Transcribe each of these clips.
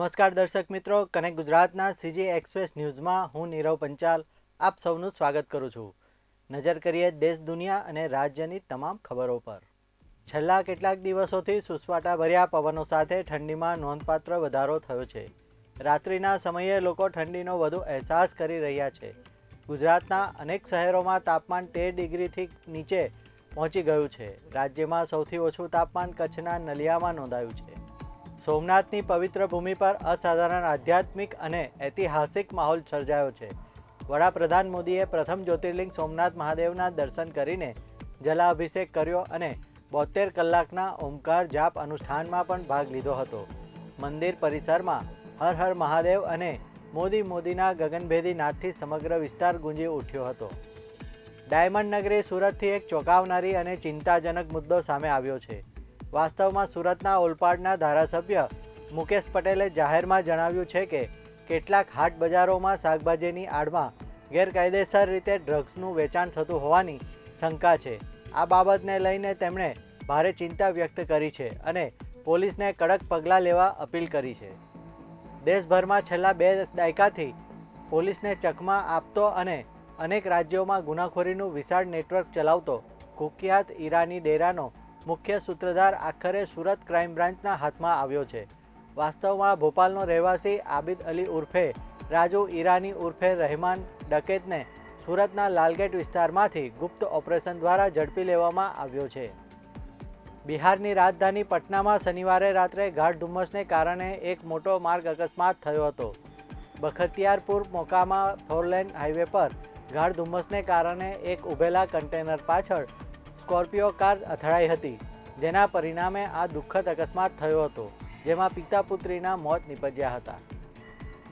નમસ્કાર દર્શક મિત્રો, કનેક્ટ ગુજરાતના સીજી એક્સપ્રેસ ન્યૂઝમાં હું નીરવ પંચાલ આપ સૌનું સ્વાગત કરું છું. નજર કરીએ દેશ, દુનિયા અને રાજ્યની તમામ ખબરો પર. છેલ્લા કેટલાક દિવસોથી સુસવાટા ભર્યા પવનો સાથે ઠંડીમાં નોંધપાત્ર વધારો થયો છે. રાત્રિના સમયે લોકો ઠંડીનો વધુ અહેસાસ કરી રહ્યા છે. ગુજરાતના અનેક શહેરોમાં તાપમાન તેર ડિગ્રીથી નીચે પહોંચી ગયું છે. રાજ્યમાં સૌથી ઓછું તાપમાન કચ્છના નલિયામાં નોંધાયું છે. સોમનાથની પવિત્ર ભૂમિ પર અસાધારણ આધ્યાત્મિક અને ઐતિહાસિક માહોલ સર્જાયો છે. વડાપ્રધાન મોદીએ પ્રથમ જ્યોતિર્લિંગ સોમનાથ મહાદેવના દર્શન કરીને જલાભિષેક કર્યો અને બોતેર કલાકના ઓમકાર જાપ અનુષ્ઠાનમાં પણ ભાગ લીધો હતો. મંદિર પરિસરમાં હર હર મહાદેવ અને મોદી મોદીના ગગનભેદી નાદથી સમગ્ર વિસ્તાર ગુંજી ઉઠ્યો હતો. ડાયમંડ નગરી સુરતથી એક ચોંકાવનારી અને ચિંતાજનક મુદ્દો સામે આવ્યો છે. વાસ્તવમાં સુરતના ઓલપાડના ધારાસભ્ય મુકેશ પટેલે જાહેરમાં જણાવ્યું છે કે કેટલાક હાટ બજારોમાં શાકભાજીની આડમાં ગેરકાયદેસર રીતે ડ્રગ્સનું વેચાણ થતું હોવાની શંકા છે. આ બાબતને લઈને તેમણે ભારે ચિંતા વ્યક્ત કરી છે અને પોલીસને કડક પગલાં લેવા અપીલ કરી છે. દેશભરમાં છેલ્લા બે દાયકાથી પોલીસને ચકમા આપતો અને અનેક રાજ્યોમાં ગુનાખોરીનું વિશાળ નેટવર્ક ચલાવતો કુખ્યાત ઈરાની ડેરાનો મુખ્ય સૂત્રધાર આખરે સુરત ક્રાઇમ બ્રાન્ચના હાથમાં આવ્યો છે. વાસ્તવમાં ભોપાલનો રહેવાસી આબિદ અલી ઉર્ફે રાજુ ઈરાની ઉર્ફે રહેમાન ડકેતને સુરતના લાલગેટ વિસ્તારમાંથી ગુપ્ત ઓપરેશન દ્વારા ઝડપી લેવામાં આવ્યો છે. બિહારની રાજધાની પટનામાં શનિવારે રાત્રે ગાઢ ધુમ્મસને કારણે એક મોટો માર્ગ અકસ્માત થયો હતો. બખતિયારપુર મોકામા ફોરલેન હાઈવે પર ગાઢ ધુમ્મસને કારણે એક ઉભેલા કન્ટેનર પાછળ સ્કોર્પિયો કાર અથડાઈ હતી, જેના પરિણામે આ દુઃખદ અકસ્માત થયો હતો, જેમાં પિતા પુત્રીના મોત નીપજ્યા હતા.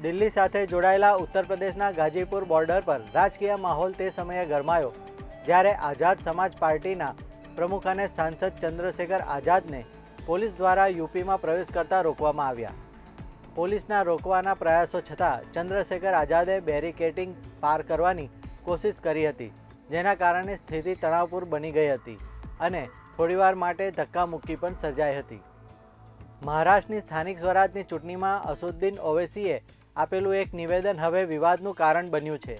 દિલ્હી સાથે જોડાયેલા ઉત્તર પ્રદેશના ગાજીપુર બોર્ડર પર રાજકીય માહોલ તે સમયે ગરમાયો, જ્યારે આઝાદ સમાજ પાર્ટીના પ્રમુખ અને સાંસદ ચંદ્રશેખર આઝાદને પોલીસ દ્વારા યુપીમાં પ્રવેશ કરતા રોકવામાં આવ્યા. પોલીસના રોકવાના પ્રયાસો છતાં ચંદ્રશેખર આઝાદે બેરિકેટિંગ પાર કરવાની કોશિશ કરી હતી. જેના કારણે સ્થિતિ તણાવપૂર બની ગઈ હતી અને થોડીવાર માટે ધક્કામુક્કી પણ સર્જાઈ હતી. મહારાષ્ટ્રની સ્થાનિક સ્વરાજની ચૂંટણીમાં અસુદ્દીન ઓવેસીએ આપેલું એક નિવેદન હવે વિવાદનું કારણ બન્યું છે,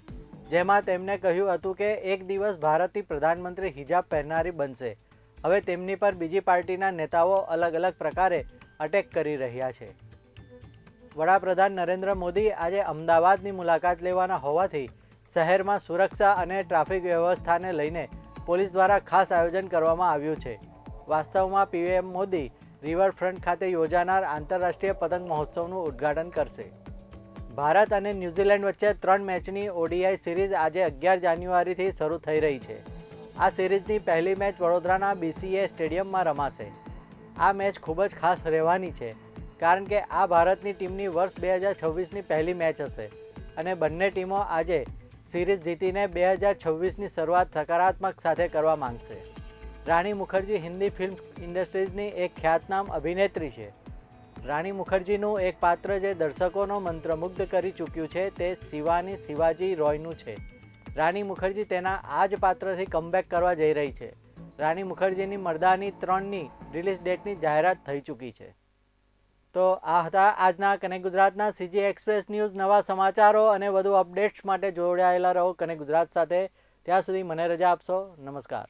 જેમાં તેમણે કહ્યું હતું કે એક દિવસ ભારતની પ્રધાનમંત્રી હિજાબ પહેરનારી બનશે. હવે તેમની પર બીજી પાર્ટીના નેતાઓ અલગ અલગ પ્રકારે અટેક કરી રહ્યા છે. વડાપ્રધાન નરેન્દ્ર મોદી આજે અમદાવાદની મુલાકાત લેવાના હોવાથી શહેરમાં સુરક્ષા અને ટ્રાફિક વ્યવસ્થાને લઈને પોલીસ દ્વારા ખાસ આયોજન કરવામાં આવ્યું છે. વાસ્તવમાં પીએમ મોદી રિવરફ્રન્ટ ખાતે યોજાનાર આંતરરાષ્ટ્રીય પતંગ મહોત્સવનું ઉદ્ઘાટન કરશે. ભારત અને ન્યૂઝીલેન્ડ વચ્ચે ત્રણ મેચની ઓડીઆઈ સિરીઝ આજે અગિયાર જાન્યુઆરીથી શરૂ થઈ રહી છે. આ સિરીઝની પહેલી મેચ વડોદરાના બીસીએ સ્ટેડિયમમાં રમાશે. આ મેચ ખૂબ જ ખાસ રહેવાની છે, કારણ કે આ ભારતની ટીમની વર્ષ બે હજાર છવ્વીસની પહેલી મેચ હશે અને બંને ટીમો આજે સિરીઝ જીતીને બે હજાર છવ્વીસની શરૂઆત સકારાત્મક સાથે કરવા માંગશે. રાણી મુખર્જી હિન્દી ફિલ્મ ઇન્ડસ્ટ્રીઝની એક ખ્યાતનામ અભિનેત્રી છે. રાણી મુખર્જીનું એક પાત્ર જે દર્શકોનો મંત્રમુગ્ધ કરી ચૂક્યું છે તે શિવાની શિવાજી રોયનું છે. રાણી મુખર્જી તેના આ જ પાત્રથી કમબેક કરવા જઈ રહી છે. રાણી મુખર્જીની મર્દાની ત્રણની રિલીઝ ડેટની જાહેરાત થઈ ચૂકી છે. તો આ હતા આજના કનેક્ટ ગુજરાતના સીજી એક્સપ્રેસ ન્યૂઝ નવા સમાચારો અને વધુ અપડેટ્સ માટે જોડાયેલા રહો કનેક્ટ ગુજરાત સાથે. ત્યાં સુધી મને રજા આપશો. નમસ્કાર.